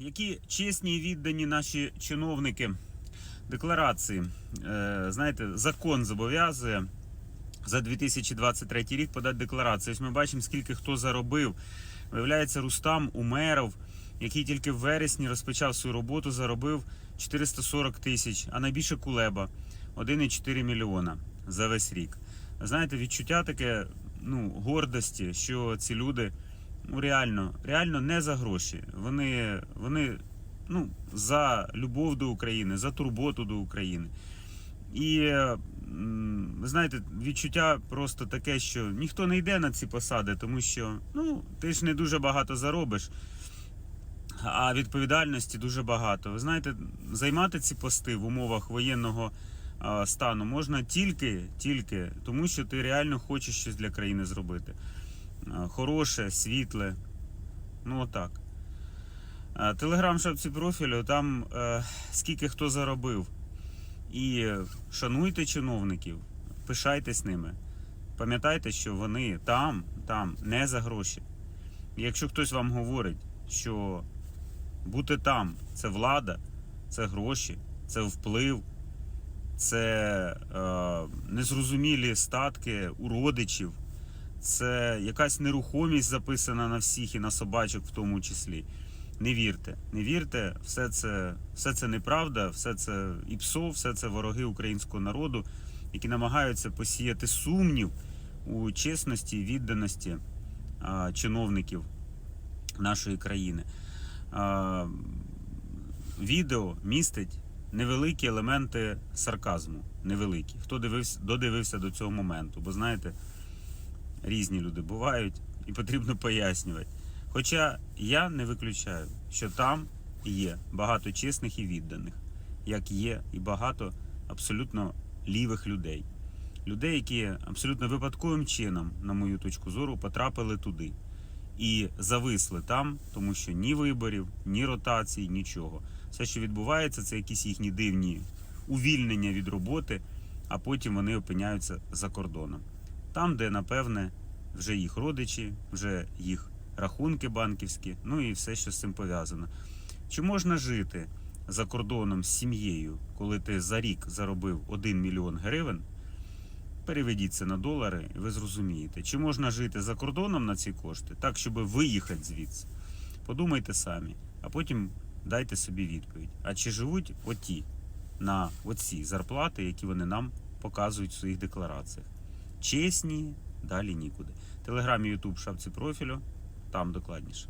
які чесні і віддані наші чиновники декларації. Е, знаєте, закон зобов'язує за 2023 рік подати декларацію. Ось ми бачимо, скільки хто заробив. Виявляється, Рустам Умеров, який тільки в вересні розпочав свою роботу, заробив 440 тисяч, а найбільше Кулеба 1,4 мільйона за весь рік. Знаєте, відчуття таке ну, гордості, що ці люди реально, реально не за гроші. Вони, вони ну, за любов до України, за турботу до України. І ви знаєте, відчуття просто таке, що ніхто не йде на ці посади, тому що ну, ти ж не дуже багато заробиш, а відповідальності дуже багато. Ви знаєте, займати ці пости в умовах воєнного стану можна тільки, тільки тому, що ти реально хочеш щось для країни зробити. А, Хороше, світле. Ну отак. Телеграм шапці профілю, там е, скільки хто заробив. І шануйте чиновників, пишайтесь ними. Пам'ятайте, що вони там, там не за гроші. Якщо хтось вам говорить, що бути там це влада, це гроші, це вплив, це е, незрозумілі статки у родичів, це якась нерухомість записана на всіх і на собачок в тому числі. Не вірте, не вірте, все це, все це неправда, все це ІПСО, все це вороги українського народу, які намагаються посіяти сумнів у чесності і відданості а, чиновників нашої країни. А, відео містить невеликі елементи сарказму. Невеликі. Хто дивився, додивився до цього моменту? Бо знаєте, різні люди бувають і потрібно пояснювати. Хоча я не виключаю, що там є багато чесних і відданих, як є і багато абсолютно лівих людей. Людей, які абсолютно випадковим чином, на мою точку зору, потрапили туди і зависли там, тому що ні виборів, ні ротацій, нічого. Все, що відбувається, це якісь їхні дивні увільнення від роботи, а потім вони опиняються за кордоном. Там, де, напевне, вже їх родичі, вже їх рахунки банківські, ну і все, що з цим пов'язано. Чи можна жити за кордоном з сім'єю, коли ти за рік заробив 1 мільйон гривень? Переведіть це на долари, і ви зрозумієте, чи можна жити за кордоном на ці кошти, так, щоб виїхати звідси. Подумайте самі, а потім дайте собі відповідь. А чи живуть оті на оці зарплати, які вони нам показують в своїх деклараціях? чесні, далі нікуди. Телеграм і Ютуб шапці профілю, там докладніше.